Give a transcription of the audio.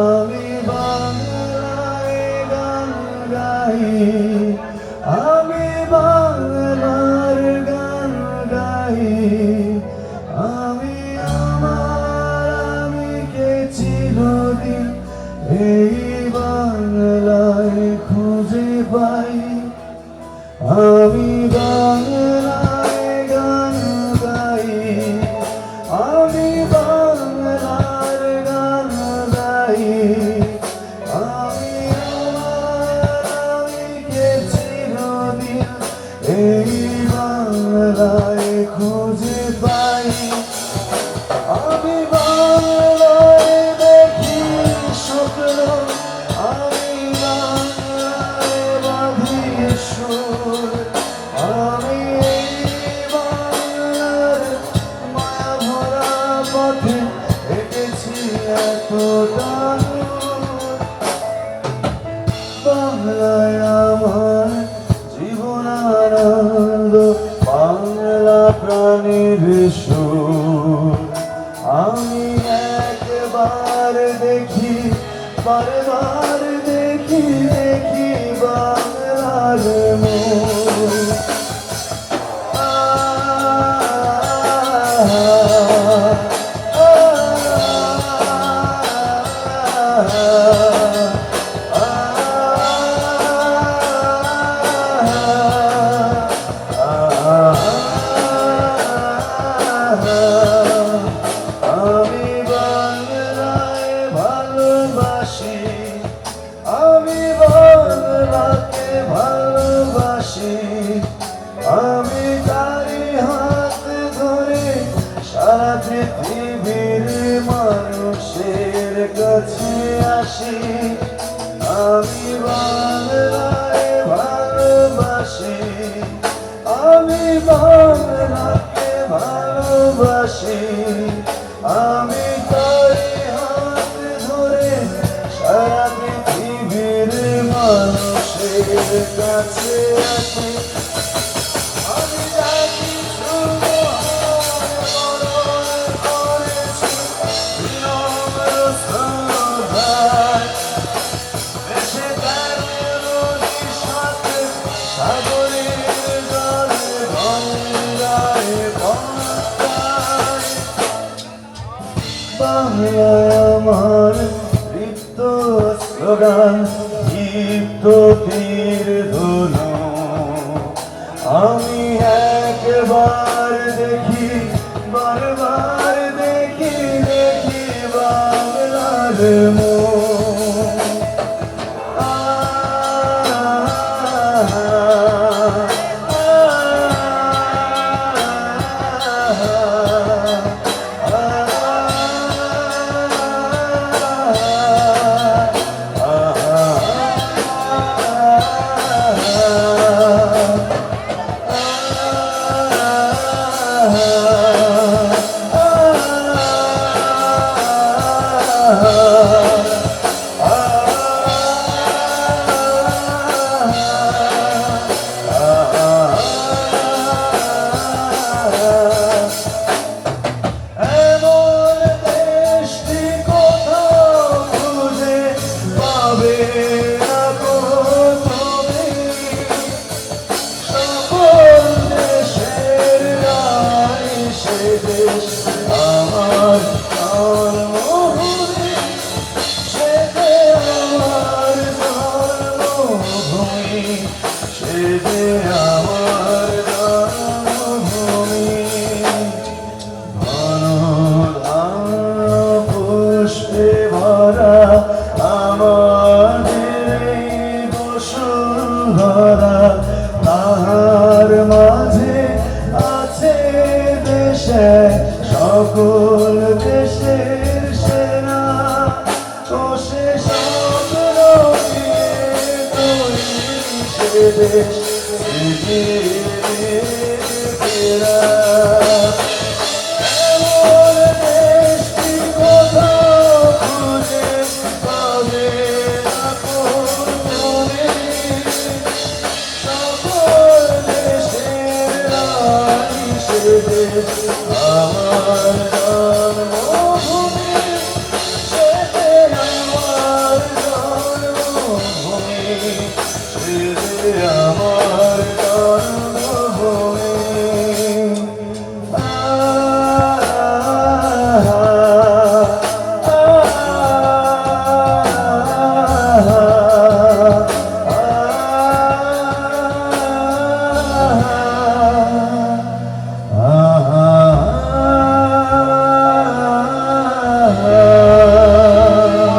আমি বাংলায় গান গাই Ei, ভালোবাসি আমি তারি হাত ধরে সারা পৃথিবীর মানুষের কাছে আসি। আমি আমার তৃপ্ত স্লোগান তৃপ্ত তীর ধুল আমি একবার দেখি বারবার দেখি দেখি বাংলার love. দেশে সকল দেশের সেরা ও সে সকল দেশ